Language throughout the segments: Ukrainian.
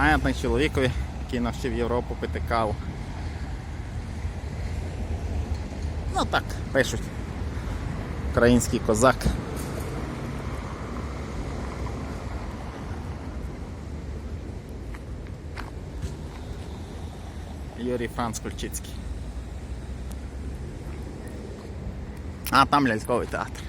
Пам'ятник чоловікові, який навчив Європу пити каву. Ну так, пишуть. Український козак. Юрій Франц Кульчицький. А там ляльковий театр.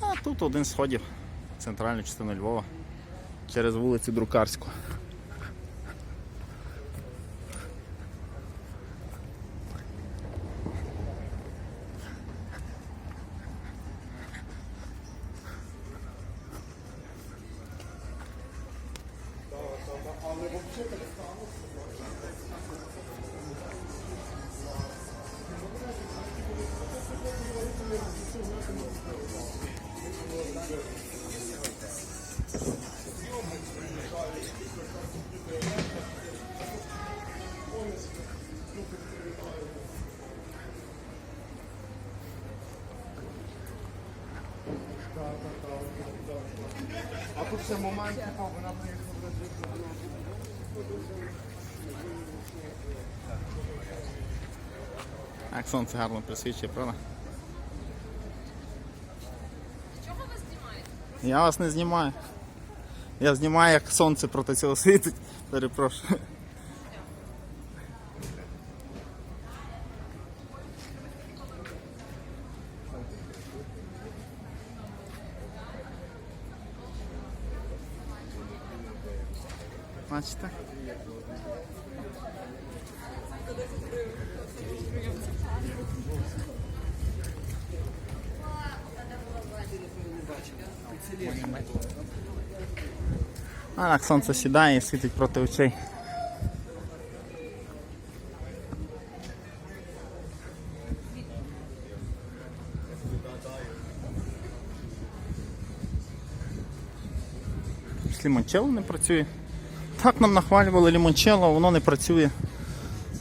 А тут один з сходів центральної частини Львова через вулицю Друкарську. А тут ще момент, типу, вона Так, сонце гарно присвічує, правда? Чого ви знімаєте? Я вас не знімаю. Я знімаю, як сонце проти цього світить. Перепрошую. Бачите? А так сонце сідає і світить проти очей. Ж Лімончелло не працює. Так нам нахвалювали лімончелло, воно не працює.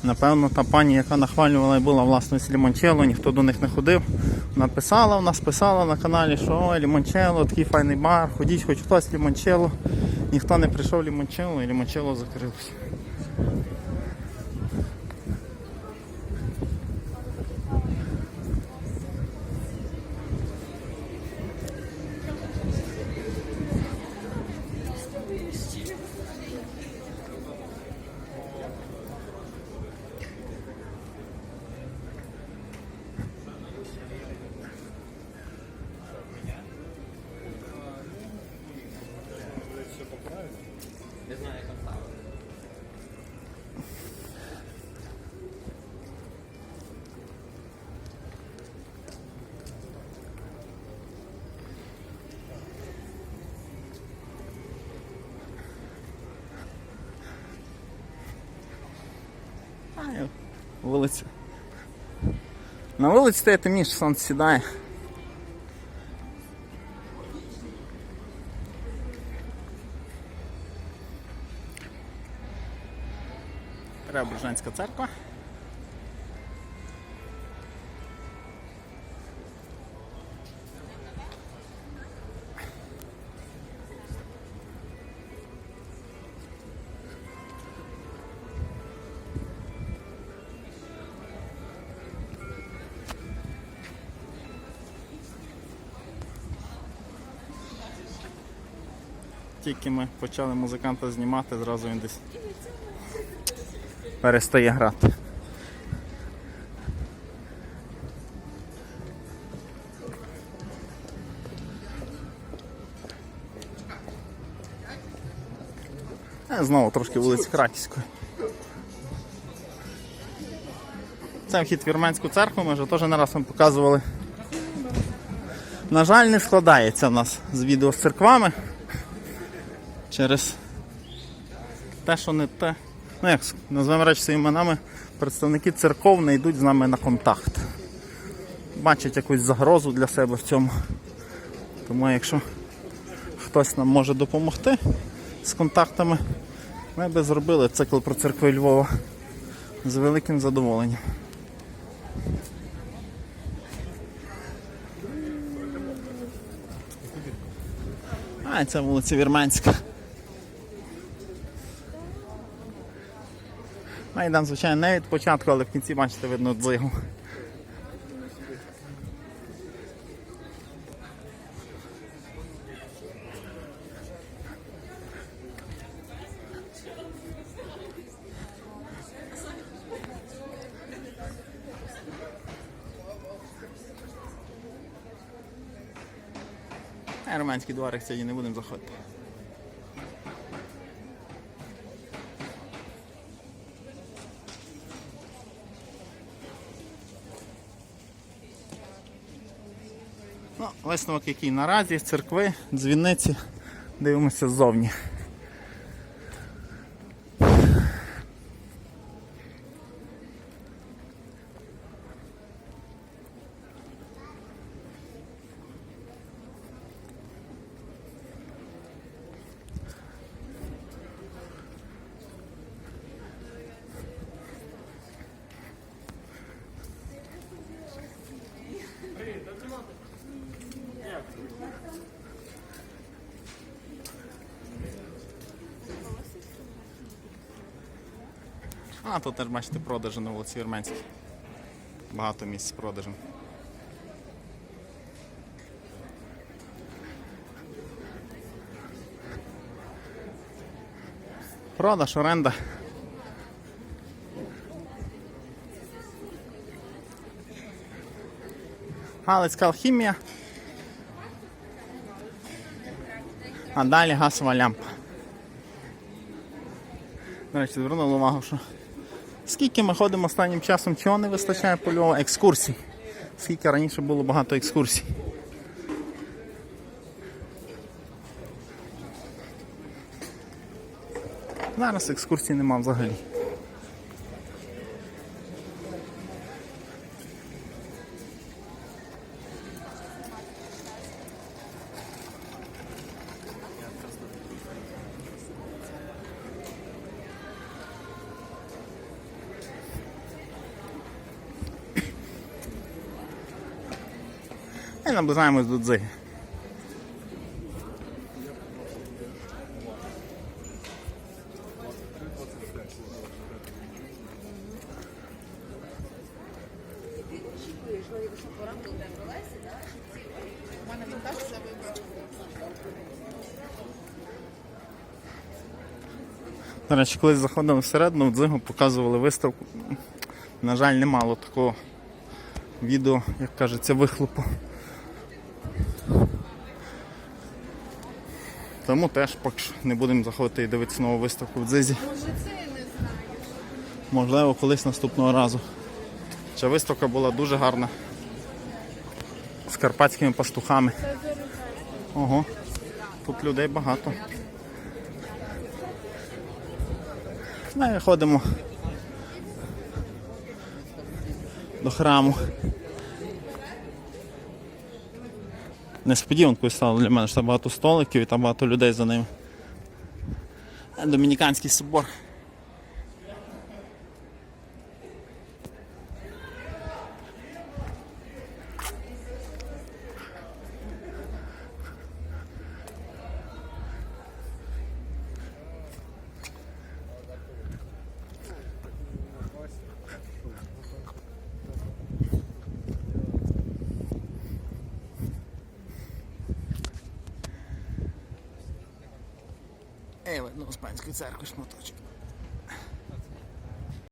Напевно, та пані, яка нахвалювала і була власність лімончело, ніхто до них не ходив. Написала в нас, писала на каналі, що ой, лімончело, такий файний бар, ходіть хоч хтось лімончело. Ніхто не прийшов лімончело і лімончело закрилось. Я вулиця. На вулиці стає темніше, сонце сідає. Преображенська церква. Тільки ми почали музиканта знімати, зразу він десь перестає грати. Е, Знову трошки вулиці Краківської. Це вхід в Вірменську церкву, ми вже теж не раз вам показували. На жаль, не складається в нас з відео з церквами через те, що не те. Ну як називаємо речі своїми іменами, представники церков не йдуть з нами на контакт. Бачать якусь загрозу для себе в цьому. Тому якщо хтось нам може допомогти з контактами, ми би зробили цикл про церкви Львова з великим задоволенням. А, це вулиця Вірменська. Майдан, звичайно, не від початку, але в кінці, бачите, видно дзигу. А Романський дворик сьогодні не будемо заходити. Ну, висновок який наразі, церкви, дзвіниці. Дивимося ззовні. А, тут теж бачите продажі на вулиці Вірменській. Багато місць з продажем. Продаж, оренда. Галицька алхімія. А далі газова лямпа. До речі, звернули увагу, що скільки ми ходимо останнім часом, чого не вистачає по екскурсій. Скільки раніше було багато екскурсій. Зараз екскурсій нема взагалі. І наближаємось до дзиги. До речі, колись заходили всередину, в дзигу показували виставку. На жаль, немало такого відео, як кажеться, вихлопу. Тому теж поки що не будемо заходити і дивитися нову виставку в дзизі. Може це я не знаю. Можливо, колись наступного разу. Ця виставка була дуже гарна. З карпатськими пастухами. Ого, тут людей багато. Ми ходимо до храму. Несподіванкою стало для мене, що там багато столиків і там багато людей за ним. Домініканський собор. Ей, видно, Успенської церкви шматочок.